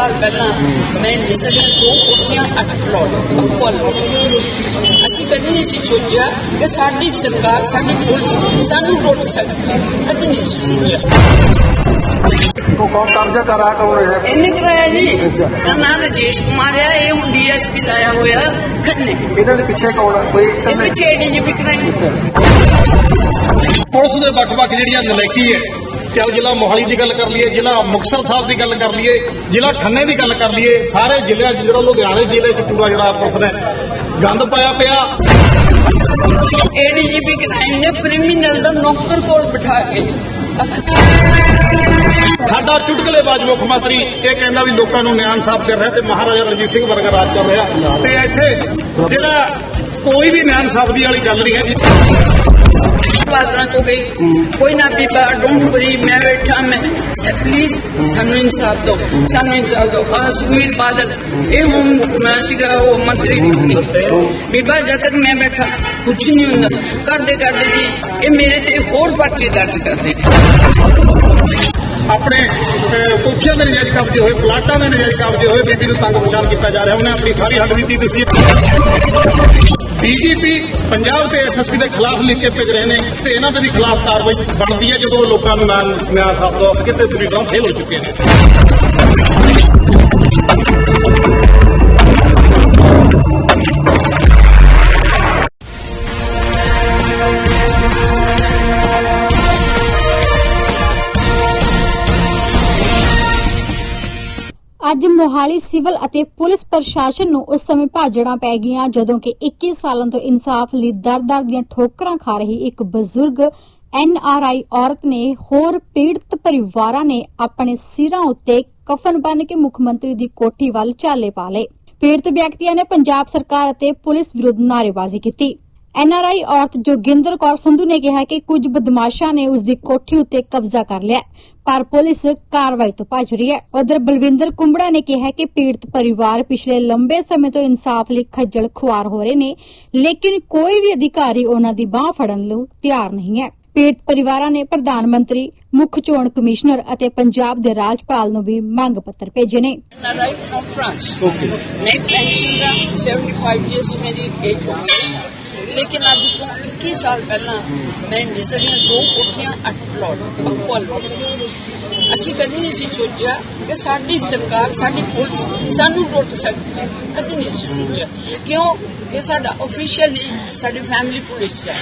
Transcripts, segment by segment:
ਸਾਲ ਪਹਿਲਾਂ ਮੈਂ ਨਿਸਰ ਦੀਆਂ ਦੋ ਕੋਠੀਆਂ ਅੱਠ ਪਲਾਟ ਬਕਵਾਲ ਅਸੀਂ ਕਦੇ ਨਹੀਂ ਸੀ ਸੋਚਿਆ ਕਿ ਸਾਡੀ ਸਰਕਾਰ ਸਾਡੀ ਪੁਲਿਸ ਸਾਨੂੰ ਲੁੱਟ ਸਕਦੀ ਹੈ ਕਦੇ ਨਹੀਂ ਸੀ ਸੋਚਿਆ ਕੋ ਕੌਣ ਕਬਜ਼ਾ ਕਰ ਰਹਾ ਕੌਣ ਹੈ ਇਹਨੇ ਕਰਾਇਆ ਜੀ ਅੱਛਾ। ਦਾ ਨਾਮ ਰਜੇਸ਼ ਕੁਮਾਰ ਹੈ ਇਹ ਹੁਣ ਡੀਐਸਪੀ ਲਾਇਆ ਹੋਇਆ ਖੰਨੇ ਇਹਨਾਂ ਦੇ ਪਿੱਛੇ ਕੌਣ ਹੈ ਕੋਈ ਇਹ ਇਕੱਲੇ ਪਿੱਛੇ ਡੀਜੀਪੀ ਕਰਾਈ ਪੁਲਿਸ ਦੇ ਵੱਖ-ਵੱਖ ਜਿਹੜੀਆਂ ਨਲਾਇਕੀ ਹੈ ਚਾਹੇ ਜ਼ਿਲ੍ਹਾ ਮੋਹਾਲੀ ਦੀ ਗੱਲ ਕਰ ਲਈਏ ਜ਼ਿਲ੍ਹਾ ਮੁਕਤਸਰ ਸਾਹਿਬ ਦੀ ਗੱਲ ਕਰ ਲਈਏ ਜ਼ਿਲ੍ਹਾ ਖੰਨੇ ਦੀ ਗੱਲ ਕਰ ਲਈਏ ਸਾਰੇ ਜ਼ਿਲ੍ਹਿਆਂ ਜਿਹੜਾ ਲੁਧਿਆਣੇ ਜ਼ਿਲ੍ਹੇ 'ਚ ਪੂਰਾ ਜਿਹੜਾ ਪੁਲਿਸ ਨੇ ਗੰਦ ਪਾਇਆ ਪਿਆ। ਏਡੀਜੀਪੀ ਕਰਾਈ ਨੇ ਕ੍ਰਿਮੀਨਲ ਦਾ ਨੌਕਰ ਕੋਲ ਬਿਠਾ ਕੇ। ਸਾਡਾ ਚੁਟਕਲੇਬਾਜ਼ ਮੁੱਖ ਮੰਤਰੀ ਇਹ ਕਹਿੰਦਾ ਵੀ ਲੋਕਾਂ ਨੂੰ ਨਿਆਂ ਇਨਸਾਫ ਕਰ ਰਿਹਾ ਤੇ ਮਹਾਰਾਜਾ ਰਣਜੀਤ ਸਿੰਘ ਵਰਗਾ ਰਾਜ ਕਰ ਰਿਹਾ। ਤੇ ਇੱਥੇ ਜਿਹੜਾ ਕੋਈ ਵੀ ਨਿਆਂ ਇਨਸਾਫ ਦੀ ਵਾਲੀ ਗੱਲ ਨਹੀਂ ਹੈ ਜੀ ਬਾਦਲਾਂ ਕੋ ਗਈ ਕੋਈ ਨਾ ਬੀਬਾ ਡੋਂਟ ਵਰੀ ਮੈਂ ਬੈਠਾ ਮੈਂ ਪਲੀਜ਼ ਸਾਨੂੰ ਇਨਸਾਫ ਦਿਓ ਸਾਨੂੰ ਇਨਸਾਫ ਦਿਓ ਆ ਸੁਖਵੀਰ ਬਾਦਲ ਇਹ ਹੁਣ ਮੈਂ ਸੀਗਾ ਉਹ ਮੰਤਰੀ ਬੀਬਾ ਜਦ ਤੱਕ ਮੈਂ ਬੈਠਾ ਕੁਝ ਨਹੀਂ ਹੁੰਦਾ ਕਰਦੇ ਕਰਦੇ ਜੀ ਇਹ ਮੇਰੇ ਤੇ ਹੋਰ ਪਰਚੇ ਦਰਜ ਕਰਦੇ ਆਪਣੇ ਅਹ, ਕੋਠੀਆਂ ਦੇ ਨਜਾਇਜ਼ ਕਬਜ਼ੇ ਹੋਏ ਪਲਾਟਾਂ ਦੇ ਨਜਾਇਜ਼ ਕਬਜ਼ੇ ਹੋਏ ਬੀਬੀ ਨੂੰ ਤੰਗ ਪਛਾਣ ਕੀਤਾ ਜਾ ਰਿਹਾ ਉਹਨੇ ਆਪਣੀ ਸਾਰੀ ਹੱਡਬੀਤੀ ਦੱਸੀ ਡੀਜੀਪੀ ਪੰਜਾਬ ਤੇ ਐਸਐਸਪੀ ਦੇ ਖਿਲਾਫ ਲਿਖ ਕੇ ਭੇਜ ਰਹੇ ਨੇ ਤੇ ਇਹਨਾਂ ਦੇ ਵੀ ਖਿਲਾਫ ਕਾਰਵਾਈ ਬਣਦੀ ਹੈ, ਜਦੋਂ ਲੋਕਾਂ ਨੂੰ ਨਾ ਨਿਆਂ ਸਾਫ਼ ਦੋ ਸਕੇ ਤੇ ਪੂਰੀ ਫੇਲ ਹੋ ਚੁੱਕੇ ਨੇ। ਅੱਜ ਮੋਹਾਲੀ ਸਿਵਲ ਅਤੇ ਪੁਲਿਸ ਪ੍ਰਸ਼ਾਸਨ ਨੂੰ ਉਸ ਸਮੇਂ ਭਾਜੜਾਂ ਪੈ ਗਈਆਂ, ਜਦੋਂ ਕਿ 21 ਸਾਲਾਂ ਤੋਂ ਇਨਸਾਫ ਲਈ ਦਰ-ਦਰ ਦੀਆਂ ਠੋਕਰਾਂ ਖਾ ਰਹੀ ਇੱਕ ਬਜ਼ੁਰਗ ਐਨਆਰਆਈ ਔਰਤ ਨੇ ਹੋਰ ਪੀੜਤ ਪਰਿਵਾਰਾਂ ਨੇ ਆਪਣੇ ਸਿਰਾਂ ਉੱਤੇ ਕਫਨ ਬੰਨ੍ਹ ਕੇ ਮੁੱਖ ਮੰਤਰੀ ਦੀ ਕੋਠੀ ਵੱਲ ਚਾਲੇ ਪਾ ਲਏ। ਪੀੜਤ ਵਿਅਕਤੀਆਂ ਨੇ ਪੰਜਾਬ ਸਰਕਾਰ ਅਤੇ ਪੁਲਿਸ ਵਿਰੁੱਧ ਨਾਅਰੇਬਾਜ਼ੀ ਕੀਤੀ। ਐਨਆਰਆਈ ਔਰਤ ਜੋਗਿੰਦਰ ਕੌਰ ਸੰਧੂ ਨੇ ਕਿਹਾ ਕਿ ਕੁਝ ਬਦਮਾਸ਼ਾਂ ਨੇ ਉਸ ਦੀ ਕੋਠੀ ਉੱਤੇ ਕਬਜ਼ਾ ਕਰ ਲਿਆ ਪਰ ਪੁਲਿਸ ਕਾਰਵਾਈ ਤੋਂ ਭੱਜ ਰਹੀ ਹੈ। ਉਧਰ ਬਲਵਿੰਦਰ ਕੁੰਬੜਾ ਨੇ ਕਿਹਾ ਕਿ ਪੀੜਤ ਪਰਿਵਾਰ ਪਿਛਲੇ ਲੰਬੇ ਸਮੇਂ ਤੋਂ ਇਨਸਾਫ ਲਈ ਖੱਜਲ ਖੁਆਰ ਹੋ ਰਹੇ ਨੇ ਲੇਕਿਨ ਕੋਈ ਵੀ ਅਧਿਕਾਰੀ ਉਹਨਾਂ ਦੀ ਬਾਹ ਫੜਨ ਨੂੰ ਤਿਆਰ ਨਹੀਂ ਹੈ। ਪੀੜਤ ਪਰਿਵਾਰਾਂ ਨੇ ਪ੍ਰਧਾਨ ਮੰਤਰੀ ਮੁੱਖ ਚੋਣ ਕਮਿਸ਼ਨਰ ਅਤੇ ਪੰਜਾਬ ਦੇ ਰਾਜਪਾਲ ਨੂੰ ਵੀ ਮੰਗ ਪੱਤਰ ਭੇਜੇ ਨੇ। ਲੇਕਿਨ ਅੱਜ ਤੋਂ 21 ਸਾਲ ਪਹਿਲਾਂ ਮੈਂ ਨਿਸਰ ਦੀਆਂ ਦੋ ਕੋਠੀਆਂ ਅੱਠ ਪਲਾਟ ਬਕਵਾਲ ਅਸੀਂ ਕਦੇ ਨਹੀਂ ਸੀ ਸੋਚਿਆ ਕਿ ਸਾਡੀ ਸਰਕਾਰ, ਸਾਡੀ ਪੁਲਿਸ ਸਾਨੂੰ ਲੁੱਟ ਸਕਦੀ ਹੈ। ਕਦੇ ਨਹੀਂ ਸੀ ਸੋਚਿਆ। ਕਿਉਂ? ਇਹ ਸਾਡਾ ਅਫੀਸ਼ੀਅਲ ਸਾਡੀ ਫੈਮਿਲੀ ਪੁਲਿਸ ਹੈ।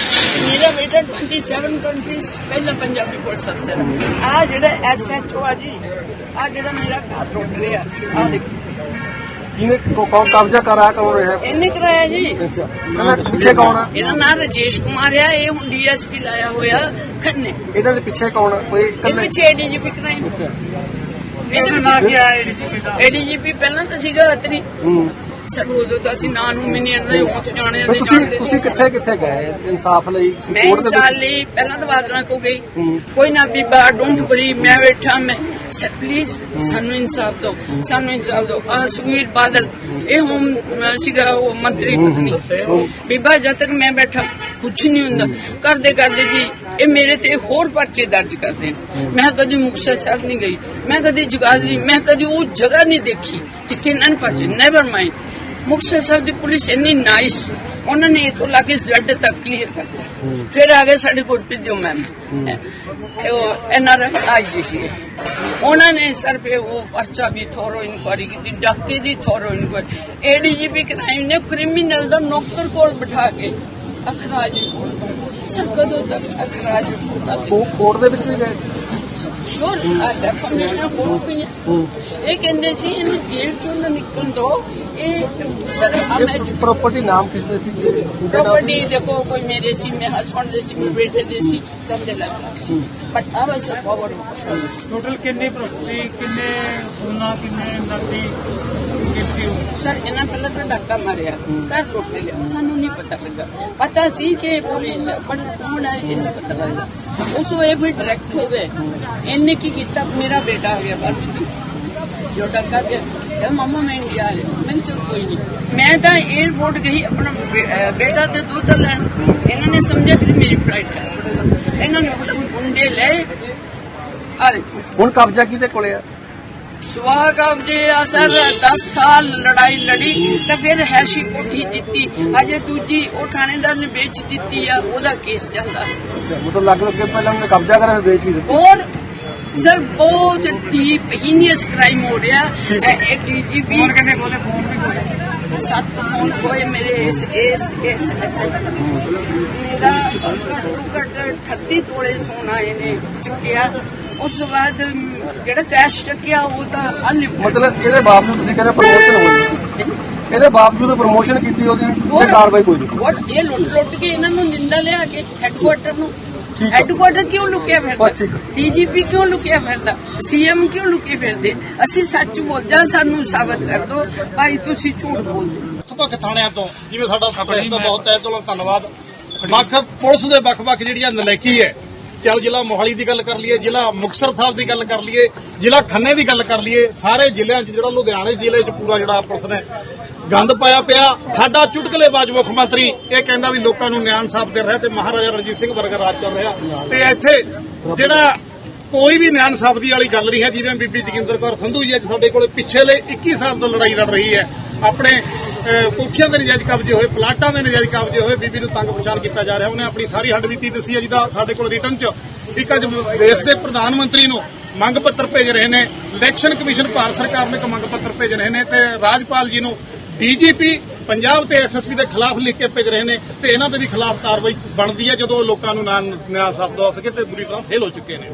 ਮੇਰਾ ਬੇਟਾ 27 ਕੰਟਰੀਜ਼ ਪਹਿਲਾ ਪੰਜਾਬੀ ਪੁਲਿਸ ਅਫਸਰ ਆ ਜਿਹੜਾ ਐਸਐਚਓ ਆ ਜੀ ਆ ਜਿਹੜਾ ਮੇਰਾ ਘਰ ਟੁੱਟ ਰਿਹਾ ਆ ਦੇਖੋ। ਜਿਹਨੇ ਕੋ ਕੌਣ ਕਬਜ਼ਾ ਕਰ ਰਹਾ ਕੌਣ ਹੈ ਇਹਨੇ ਕਰਾਇਆ ਜੀ। ਅੱਛਾ। ਇਹਨਾਂ ਦੇ ਪਿੱਛੇ ਕੌਣ ਹੈ ਇਹਦਾ ਨਾਮ ਰਜੇਸ਼ ਕੁਮਾਰ ਆ ਇਹ ਹੁਣ ਡੀਐਸਪੀ ਲਾਇਆ ਹੋਇਆ ਖੰਨੇ। ਇਹਨਾਂ ਦੇ ਪਿੱਛੇ ਕੌਣ ਕੋਈ ਇਹ ਇਕੱਲੇ? ਪਿੱਛੇ ਡੀਜੀਪੀ ਕਰਾਈ ਇਹਦੇ ਨਾਂ ਕੀ ਆਇਆ ਏਡੀਜੀਪੀ ਪਹਿਲਾਂ ਤਾਂ ਸੀਗਾ ਅਤਰੀ ਹੂੰ। ਸਰ ਉਦੋਂ ਤਾਂ ਅਸੀਂ ਨਾਂ ਨੂੰ ਮਿਨੀਅਰ ਦੇ ਉਹ ਤੋਂ ਜਾਣੇ ਤੇ ਤੁਸੀਂ ਜਾਣਦੇ ਤੁਸੀਂ ਸੀ। ਕਿੱਥੇ ਕਿੱਥੇ ਗਏ? ਇਨਸਾਫ ਲਈ ਮੈਂ ਕੋਰਟ ਦੇ ਸਾਲ ਵਿੱਚ ਲਈ ਪਹਿਲਾਂ ਤਾਂ ਬਾਦਲਾਂ ਕੋ ਗਈ। ਹੂੰ। ਕੋਈ ਨਾ ਬੀਬਾ ਡੋਂਟ ਵਰੀ ਮੈਂ ਬੈਠਾ ਮੈਂ ਪਲੀਜ਼ ਸਾਨੂੰ ਇਨਸਾਫ ਦਿਓ ਸਾਨੂੰ ਇਨਸਾਫ ਦਿਓ। ਆ ਸੁਖਵੀਰ ਬਾਦਲ ਇਹ ਹੁਣ ਮੈਂ ਸੀਗਾ ਉਹ ਮੰਤਰੀ ਪਤਨੀ। ਬੀਬਾ ਜਦ ਤੱਕ ਮੈਂ ਬੈਠਾ ਕੁਝ ਨਹੀਂ ਹੁੰਦਾ। ਕਰਦੇ ਕਰਦੇ ਜੀ ਇਹ ਮੇਰੇ ਤੇ ਹੋਰ ਪਰਚੇ ਦਰਜ ਕਰਦੇ। ਮੈਂ ਕਦੀ ਮੁਕਤਸਰ ਸਾਹਿਬ ਨਹੀਂ ਗਈ। ਮੈਂ ਕਦੀ ਜਗਾਦਰੀ ਮੈਂ ਕਦੀ ਉਹ ਜਗ੍ਹਾ ਨਹੀਂ ਦੇਖੀ ਜਿੱਥੇ ਇਹਨਾਂ ਨੇ ਪਰਚੇ ਨੈਵਰ ਮਾਈਂਡ ਮੁਕਤਸਰ ਸਾਹਿਬ ਦੀ ਪੁਲਿਸ ਇੰਨੀ ਨਾਈਸ ਉਹਨਾਂ ਨੇ ਇਹ ਤੋਂ ਲਾ ਕੇ ਜ਼ੈਡ ਤੱਕ ਕਲੀਅਰ ਕਰਤਾ ਫਿਰ ਆ ਗਏ ਸਾਡੇ ਗੁਰਪ੍ਰੀਤ ਜੋ ਮੈਮ ਉਹ ਐਨਆਰ ਆਈ ਸੀ। ਉਹਨਾਂ ਨੇ ਸਰ ਪੇ ਉਹ ਪਰਚਾ ਵੀ ਥੋਰੋ ਇਨਕੁਆਰੀ ਕੀਤੀ ਡਾਕੇ ਦੀ ਥੋਰੋ ਇਨਕੁਆਰੀ ਏਡੀਜੀਪੀ ਕ੍ਰਾਈਮ ਨੇ ਕ੍ਰਿਮੀਨਲ ਦਾ ਨੌਕਰ ਕੋਲ ਬਿਠਾ ਕੇ ਅਖਰਾਜ ਸਰ ਕਦੋਂ ਤੱਕ ਅਖਰਾਜ ਕੋ- ਕੋਰਟ ਦੇ ਵਿੱਚ ਵੀ ਗਏ ਸ਼ੋਰ ਆ ਡੈਫਾਮੇਸ਼ਨ ਕੋਲ ਹੈ। ਇਹ ਕਹਿੰਦੇ ਸੀ ਇਹਨੂੰ ਜੇਲ੍ਹ ਚੋਂ ਨਿਕਲਣ ਦੋ प्रॉपर्टी नाम किसने सी प्रॉपर्टी देखो कोई मेरे सी में हस्बैंड जैसी में बेटे जैसी सब दिला बट अब सब पावर टोटल कितने प्रॉपर्टी कितने सोना कितने नदी सर इन्हें पहले तो धक्का मारिया हम्म। कर रोकने लिया सानू नहीं पता लगा। पता सी के पुलिस पर कौन है ये पता लगा। उस वे भी डायरेक्ट हो गए। हम्म। इनने की किता मेरा बेटा आ गया बाबू जो डाका गया। ਕਿਹਾ ਮਮਾ ਮੈਂ ਤਾਂ 에어ਪੋਰਟ ਗਈ ਆਪਣਾ ਬੇਟਾ ਤੇ ਦੁੱਧ ਲੈਣ ਇਹਨਾਂ ਨੇ ਸਮਝਿਆ ਕਿ ਮੇਰੀ ਫਲਾਈਟ ਹੈ ਇਹਨਾਂ ਨੇ ਹੁੰਦੇ ਲੈ ਆਲੇ ਹੁਣ ਕਬਜ਼ਾ ਕਿਹਦੇ ਕੋਲੇ ਆ? ਸੁਹਾਗਮ ਜੀ ਅਸਰ 10 ਸਾਲ ਲੜਾਈ ਲੜੀ ਤੇ ਫਿਰ ਹੈਸ਼ੀ ਕੋਠੀ ਦਿੱਤੀ। ਅਜੇ ਦੂਜੀ ਉਹ ਥਾਣੇਦਾਰ ਨੇ ਵੇਚ ਦਿੱਤੀ ਆ ਉਹਦਾ ਕੇਸ ਚੱਲਦਾ। ਅੱਛਾ ਮਤਲਬ ਲੱਗਦਾ ਕਿ ਪਹਿਲਾਂ ਉਹਨੇ ਕਬਜ਼ਾ ਕਰਿਆ ਵੇਚ ਦਿੱਤੀ। ਹੋਰ ਸਰ ਬਹੁਤ ਡੀਪ ਹੀਨੀਅਸ ਕ੍ਰਾਈਮ ਹੋ ਰਿਹਾ। ਹੈ। ਇਹ ਡੀਜੀਪੀ ਫੋਨ ਕਿੰਨੇ ਕੋਲੇ ਫੋਨ ਵੀ ਕੋਲੇ ਸੱਤ ਫੋਨ ਹੋਏ ਮੇਰੇ ਇਸ ਇਸ ਇਸ ਮੇਰਾ ਘੱਟੋ ਘੱਟ 38 ਤੋਲੇ ਸੋਨਾ ਇਹਨੇ ਚੁੱਕਿਆ। ਉਸ ਤੋਂ ਬਾਅਦ ਜਿਹੜਾ ਕੈਸ਼ ਚੱਕਿਆ ਉਹ ਤਾਂ ਅਨਲਿਮਿਟਡ ਮਤਲਬ ਇਹਦੇ ਬਾਵਜੂਦ ਤੁਸੀਂ ਕਹਿੰਦੇ ਪ੍ਰਮੋਸ਼ਨ ਹੋਈ ਇਹਦੇ ਬਾਵਜੂਦ ਪ੍ਰਮੋਸ਼ਨ ਕੀਤੀ ਉਹਦੀ ਤੇ ਕਾਰਵਾਈ ਕੋਈ ਨਹੀਂ। ਵਾਟ ਇਹ ਲੁੱਟ ਲੁੱਟ ਕੇ ਇਹਨਾਂ ਨੂੰ ਨਿੰਦਾ ਲਿਆ ਕੇ ਹੈੱਡਕੁਆਟਰ ਨੂੰ। ਹੈੱਡਕੁਆਟਰ ਕਿਉਂ ਲੁਕਿਆ ਫਿਰਦਾ। ਡੀਜੀਪੀ ਕਿਉਂ ਲੁਕਿਆ ਫਿਰਦਾ? ਸੀਐਮ ਕਿਉਂ ਲੁਕੇ ਫਿਰਦੇ? ਅਸੀਂ ਸੱਚ ਬੋਲਦਾ ਸਾਨੂੰ ਸਾਬਤ ਕਰ ਦਿਓ। ਭਾਈ ਤੁਸੀਂ ਝੂਠ ਬੋਲਦੇ ਵੱਖ ਥਾਣਿਆਂ ਤੋਂ ਜਿਵੇਂ ਸਾਡਾ ਪ੍ਰੈਸ ਦਾ ਬਹੁਤ ਤਹਿ ਦਿਲੋਂ ਧੰਨਵਾਦ। ਵੱਖ ਪੁਲਿਸ ਦੇ ਵੱਖ-ਵੱਖ ਜਿਹੜੀਆਂ ਨਲਾਇਕੀ ਹੈ ਚਾਹੇ ਜ਼ਿਲ੍ਹਾ ਮੋਹਾਲੀ ਦੀ ਗੱਲ ਕਰ ਲਈਏ ਜ਼ਿਲ੍ਹਾ ਮੁਕਤਸਰ ਸਾਹਿਬ ਦੀ ਗੱਲ ਕਰ ਲਈਏ ਜ਼ਿਲ੍ਹਾ ਖੰਨੇ ਦੀ ਗੱਲ ਕਰ ਲਈਏ ਸਾਰੇ ਜ਼ਿਲ੍ਹਿਆਂ 'ਚ ਜਿਹੜਾ ਲੁਧਿਆਣੇ ਜ਼ਿਲ੍ਹੇ 'ਚ ਪੂਰਾ ਜਿਹੜਾ ਪੁਲਿਸ ਨੇ ਗੰਦ ਪਾਇਆ ਪਿਆ। ਸਾਡਾ ਚੁਟਕਲੇਬਾਜ਼ ਮੁੱਖ ਮੰਤਰੀ ਇਹ ਕਹਿੰਦਾ ਵੀ ਲੋਕਾਂ ਨੂੰ ਨਿਆਂ ਇਨਸਾਫ ਦੇ ਰਿਹਾ ਤੇ ਮਹਾਰਾਜਾ ਰਣਜੀਤ ਸਿੰਘ ਵਰਗਾ ਰਾਜ ਕਰ ਰਿਹਾ। ਤੇ ਇੱਥੇ ਜਿਹੜਾ ਕੋਈ ਵੀ ਨਿਆਂ ਇਨਸਾਫ ਦੀ ਵਾਲੀ ਗੱਲ ਨਹੀਂ ਹੈ ਜਿਵੇਂ ਬੀਬੀ ਜੋਗਿੰਦਰ ਕੌਰ ਸੰਧੂ ਜੀ ਅੱਜ ਸਾਡੇ ਕੋਲੇ ਪਿਛਲੇ 21 ਸਾਲ ਤੋਂ ਲੜਾਈ ਲੜ ਰਹੀ ਹੈ। ਆਪਣੇ ਅਹ, ਕੋਠੀਆਂ ਦੇ ਨਜਾਇਜ਼ ਕਬਜ਼ੇ ਹੋਏ ਪਲਾਟਾਂ ਦੇ ਨਜਾਇਜ਼ ਕਬਜ਼ੇ ਹੋਏ ਬੀਬੀ ਨੂੰ ਤੰਗ ਪਛਾਣ ਕੀਤਾ ਜਾ ਰਿਹਾ। ਉਹਨੇ ਆਪਣੀ ਸਾਰੀ ਹੱਡਬੀਤੀ ਦੱਸੀ ਹੈ ਜਿਹਦਾ ਸਾਡੇ ਕੋਲ ਰਿਟਰਨ 'ਚ ਇੱਕ ਅੱਜ ਦੇਸ਼ ਦੇ ਪ੍ਰਧਾਨ ਮੰਤਰੀ ਨੂੰ ਮੰਗ ਪੱਤਰ ਭੇਜ ਰਹੇ ਨੇ। ਇਲੈਕਸ਼ਨ ਕਮਿਸ਼ਨ ਭਾਰਤ ਸਰਕਾਰ ਨੂੰ ਇੱਕ ਮੰਗ ਪੱਤਰ ਭੇਜ ਰਹੇ ਨੇ ਤੇ ਰਾਜਪਾਲ ਜੀ ਨੂੰ ਡੀਜੀਪੀ ਪੰਜਾਬ ਤੇ ਐਸਐਸਪੀ ਦੇ ਖਿਲਾਫ ਲਿਖ ਕੇ ਭੇਜ ਰਹੇ ਨੇ ਤੇ ਇਹਨਾਂ ਦੇ ਵੀ ਖਿਲਾਫ ਕਾਰਵਾਈ ਬਣਦੀ ਹੈ ਜਦੋਂ ਲੋਕਾਂ ਨੂੰ ਨਾ ਨਿਆਂ ਸਾਫ਼ ਦਵਾ ਸਕੇ ਤੇ ਬੁਰੀ ਤਰ੍ਹਾਂ ਫੇਲ ਹੋ ਚੁੱਕੇ ਨੇ।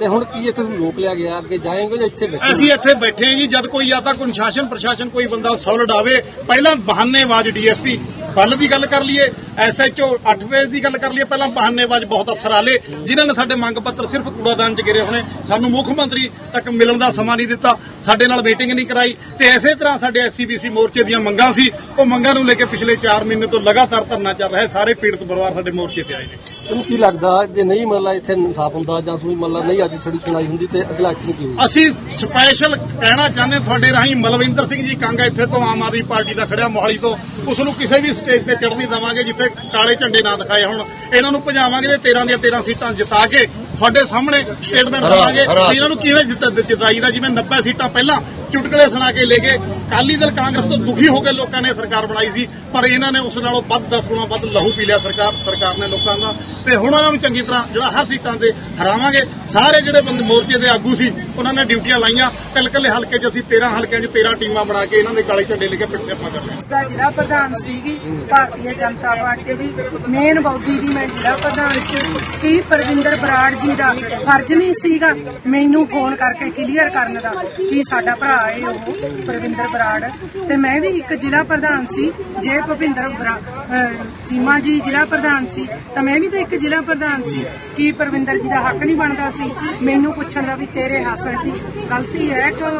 ਤੇ ਹੁਣ ਕੀ ਇੱਥੇ ਰੋਕ ਲਿਆ ਗਿਆ? ਅੱਗੇ ਜਾਏਗੇ ਜਾਂ ਇੱਥੇ ਬੈਠੇ ਅਸੀਂ ਇੱਥੇ ਬੈਠੇ ਹਾਂ ਜੀ। ਜਦ ਕੋਈ ਆ ਤਾਂ ਕੋਈ ਸ਼ਾਸਨ ਪ੍ਰਸ਼ਾਸਨ ਕੋਈ ਬੰਦਾ ਸੌਲਡ ਆਵੇ ਪਹਿਲਾਂ ਬਹਾਨੇਬਾਜ਼ ਡੀਐਸਪੀ ਕੱਲ ਦੀ ਗੱਲ ਕਰ ਲਈਏ ਐਸਐਚਓ 8 ਵੇਜ ਦੀ ਗੱਲ ਕਰ ਲਈਏ, ਪਹਿਲਾਂ ਬਹਾਨੇਬਾਜ਼ ਬਹੁਤ ਅਫਸਰ ਆਲੇ, ਜਿਨ੍ਹਾਂ ਨੇ ਸਾਡੇ ਮੰਗ ਪੱਤਰ ਸਿਰਫ ਕੂੜਾਦਾਨ 'ਚ ਗਿਰੇ ਹੋਣੇ, ਸਾਨੂੰ ਮੁੱਖ ਮੰਤਰੀ ਤੱਕ ਮਿਲਣ ਦਾ ਸਮਾਂ ਨਹੀਂ ਦਿੱਤਾ, ਸਾਡੇ ਨਾਲ ਮੀਟਿੰਗ ਨਹੀਂ ਕਰਾਈ, ਤੇ ਐਸੇ ਤਰ੍ਹਾਂ ਸਾਡੇ ਐਸਸੀਬੀਸੀ ਮੋਰਚੇ ਦੀਆਂ ਮੰਗਾਂ ਸੀ, ਉਹ ਮੰਗਾਂ ਨੂੰ ਲੈ ਕੇ ਪਿਛਲੇ 4 ਮਹੀਨੇ ਤੋਂ ਲਗਾਤਾਰ ਧਰਨਾ ਚੱਲ ਰਿਹਾ ਸਾਰੇ ਪੀੜਤ ਪਰਿਵਾਰ ਸਾਡੇ ਮੋਰਚੇ ਤੇ ਆਏ ਨੇ। ਤੁਹਾਨੂੰ ਕੀ ਲੱਗਦਾ ਜੇ ਨਹੀਂ ਮਤਲਬ ਇੱਥੇ ਇਨਸਾਫ ਹੁੰਦਾ ਜਾਂ ਸੂਈ ਮਤਲਬ ਨਹੀਂ ਅੱਜ ਸੜੀ ਸੁਣਾਈ ਹੁੰਦੀ ਤੇ ਅਗਲਾ ਐਕਸ਼ਨ ਕੀ ਹੋਊ ਅਸੀਂ ਸਪੈਸ਼ਲ ਕਹਿਣਾ ਚਾਹੁੰਦੇ ਤੁਹਾਡੇ ਰਾਹੀਂ ਮਲਵਿੰਦਰ ਸਿੰਘ ਜੀ ਕੰਗ ਇੱਥੇ ਤੋਂ ਆਮ ਆਦਮੀ ਪਾਰਟੀ ਦਾ ਖੜਿਆ ਮੋਹਾਲੀ ਤੋਂ। ਉਸ ਨੂੰ ਕਿਸੇ ਵੀ ਸਟੇਜ ਤੇ ਚੜ੍ਹਨੀ ਦੇਵਾਂਗੇ ਜਿੱਥੇ ਕਾਲੇ ਝੰਡੇ ਨਾ ਦਿਖਾਏ ਹੁਣ। ਇਹਨਾਂ ਨੂੰ ਭਜਾਵਾਂਗੇ ਤੇ 13 ਦੀਆਂ 13 ਸੀਟਾਂ ਜਿਤਾ ਕੇ ਤੁਹਾਡੇ ਸਾਹਮਣੇ ਸਟੇਟਮੈਂਟ ਦਵਾਂਗੇ। ਇਹਨਾਂ ਨੂੰ ਕਿਵੇਂ ਜਿੱਤ- ਜਿਤਾਈਦਾ ਜਿਵੇਂ 90 ਸੀਟਾਂ ਪਹਿਲਾਂ ਚੁਟਕਲੇ ਸੁਣਾ ਕੇ ਲੈ ਗਏ। ਅਕਾਲੀ ਦਲ ਕਾਂਗਰਸ ਤੋਂ ਦੁਖੀ ਹੋ ਕੇ ਲੋਕਾਂ ਨੇ ਸਰਕਾਰ ਬਣਾਈ ਸੀ, ਪਰ ਇਹਨਾਂ ਨੇ ਉਸ ਨਾਲੋਂ ਵੱਧ 10 ਗੁਣਾ ਵੱਧ ਲਹੂ ਪੀ ਲਿਆ ਸਰਕਾਰ ਸਰਕਾਰ ਨੇ ਲੋਕਾਂ ਦਾ। ਤੇ ਹੁਣ ਉਹਨਾਂ ਨੂੰ ਚੰਗੀ ਤਰ੍ਹਾਂ ਜਿਹੜਾ ਹਰ ਸੀਟਾਂ ਤੇ ਹਰਾਵਾਂਗੇ। ਸਾਰੇ ਜਿਹੜੇ ਬੰਦੇ ਮੋਰਚੇ ਦੇ ਆਗੂ ਸੀ, ਉਹਨਾਂ ਨੇ ਡਿਊਟੀਆਂ ਲਾਈਆਂ। ਕੱਲ ਕੱਲੇ ਹਲਕੇ 'ਚ ਅਸੀਂ 13 ਹਲਕਿਆਂ 'ਚ 13 ਟੀਮਾਂ ਬਣਾ ਕੇ ਇਹਨਾਂ ਦੇ ਕਾਲੇ ਝੰਡੇ ਲੈ ਕੇ ਪਿੱਛੇ ਆਪਾਂ ਕਰ ਰਹੇ ਦਾ ਜ਼ਿਲ੍ਹਾ ਪ੍ਰਧਾਨ ਸੀਗੀ, ਭਾਰਤੀ ਜਨਤਾ ਪਾਰਟੀ ਦੀ। ਮੇਨ ਬੌਡੀ ਦੀ ਮੈਂ ਜ਼ਿਲ੍ਹਾ ਪ੍ਰਧਾਨ ਸੀ ਕੀ ਪਰਵਿੰਦਰ ਬਰਾੜ ਜੀ ਦਾ ਫਰਜ਼ ਨਹੀਂ ਸੀਗਾ? ਮੈਨੂੰ ਫੋਨ ਕਰਕੇ ਕਲੀਅਰ ਕਰਨ ਦਾ। ਕਿ ਸਾਡਾ ਭਰਾ ਹੈ ਉਹ ਪ੍ਰਵਿੰਦਰ ਬਰਾੜ। ਤੇ ਮੈਂ ਵੀ ਇੱਕ ਜ਼ਿਲ੍ਹਾ ਪ੍ਰਧਾਨ ਸੀ, ਜੇ ਭੁਪਿੰਦਰ ਚੀਮਾ ਜੀ ਜ਼ਿਲ੍ਹਾ ਪ੍ਰਧਾਨ ਸੀ। ਤਾਂ ਮੈਂ ਵੀ ਤਾਂ ਇੱਕ ਜ਼ਿਲ੍ਹਾ ਪ੍ਰਧਾਨ ਸੀ, ਕੀ ਪ੍ਰਵਿੰਦਰ ਜੀ ਦਾ ਹੱਕ ਨਹੀਂ ਬਣਦਾ ਸੀ। ਮੈਨੂੰ ਪੁੱਛਣ ਦਾ ਵੀ ਤੇਰੇ ਹਸਬੰਡ ਦੀ ਗਲਤੀ ਹੈ ਕਿ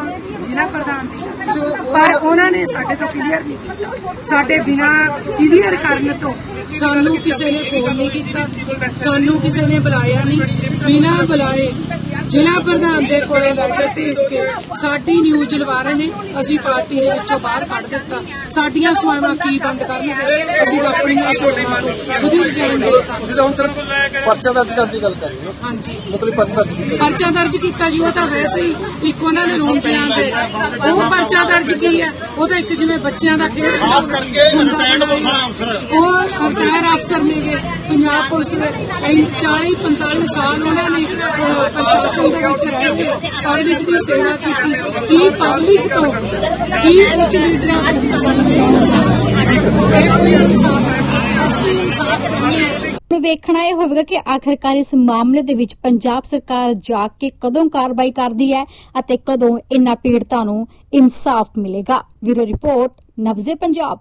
ਜ਼ਿਲ੍ਹਾ ਪ੍ਰਧਾਨ ਦੀ। ਸੋ ਪਰ ਉਹਨਾਂ ਨੇ ਸਾਡੇ ਤੋਂ ਕਲੀਅਰ ਨਹੀਂ ਕੀਤਾ। ਸਾਡੇ ਬਿਨਾ ਕਲੀਅਰ ਕਰਨ ਤੋਂ ਸਾਨੂੰ ਕਿਸੇ ਨੇ ਫੋਨ ਨਹੀਂ ਕੀਤਾ। ਸਾਨੂੰ ਕਿਸੇ ਨੇ ਬੁਲਾਇਆ ਨਹੀਂ। ਬਿਨਾ ਬੁਲਾਏ ਜ਼ਿਲ੍ਹਾ ਪ੍ਰਧਾਨ ਦੇ ਕੋਲੇ ਲੈਟਰ ਭੇਜ ਕੇ ਸਾਡੀ ਨਿਊਜ਼ ਲਵਾ ਰਹੇ ਨੇ। ਅਸੀਂ ਪਾਰਟੀ ਦੇ ਵਿੱਚੋਂ ਬਾਹਰ ਕੱਢ ਦਿੱਤਾ। ਸਾਡੀਆਂ ਸੇਵਾਵਾਂ ਕੀ ਬੰਦ ਕਰਨਗੇ? ਅਸੀਂ ਤਾਂ ਆਪਣੀਆਂ ਸੇਵਾਵਾਂ ਖੁਦ ਹੀ ਜਾਣ ਦੇਤਾ ਤੁਸੀਂ ਤਾਂ ਹੁਣ ਸਿਰਫ ਪਰਚਾ ਦਰਜ ਕਰਨ ਦੀ ਗੱਲ ਕਰ ਰਹੇ ਹੋ। ਹਾਂਜੀ। ਮਤਲਬ ਪਰਚਾ ਦਰਜ ਕੀਤਾ ਪਰਚਾ ਦਰਜ ਕੀਤਾ ਜੀ ਉਹ ਤਾਂ ਵੈਸੇ ਹੀ ਇੱਕ ਉਹਨਾਂ ਨੇ ਰੂਮ ਤੇ ਆਂਦੇ ਉਹ ਪਰਚਾ ਦਰਜ ਕੀ ਹੈ? ਉਹ ਤਾਂ ਇੱਕ ਜਿਵੇਂ ਬੱਚਿਆਂ ਦਾ ਖੇਡ ਖਾਸ ਕਰਕੇ ਰਿਟਾਇਰਡ ਪੁਲਿਸ ਅਫਸਰ। ਉਹ ਰਿਟਾਇਰ ਅਫਸਰ ਨੇਗੇ ਪੰਜਾਬ ਪੁਲਿਸ ਦੇ। 40 45 ਸਾਲ ਉਹਨਾਂ ਨੇ ਪ੍ਰਸ਼ਾਸਨ ਦੇ ਵਿੱਚ ਰਹਿ ਕੇ ਪਬਲਿਕ ਦੀ ਸੇਵਾ ਕੀਤੀ। ਕੀ ਪਬਲਿਕ ਤੋਂ ਕੀ ਉੱਚ ਲੀਡਰਾਂ ਤੋਂ ਸਾਨੂੰ ਇਹ ਕੋਈ ਇਨਸਾਫ ਹੈ? ਅਸੀਂ ਇਨਸਾਫ ਚਾਹੁੰਦੇ ਹਾਂ। ਨੂੰ ਵੇਖਣਾ ਇਹ ਹੋਵੇਗਾ ਕਿ ਆਖਰਕਾਰ ਇਸ ਮਾਮਲੇ ਦੇ ਵਿੱਚ ਪੰਜਾਬ ਸਰਕਾਰ ਜਾ ਕੇ ਕਦੋਂ ਕਾਰਵਾਈ ਕਰਦੀ ਹੈ ਅਤੇ ਕਦੋਂ ਇਨ੍ਹਾਂ ਪੀੜਤਾਂ ਨੂੰ ਇਨਸਾਫ ਮਿਲੇਗਾ। Bureau report Nabze Punjab.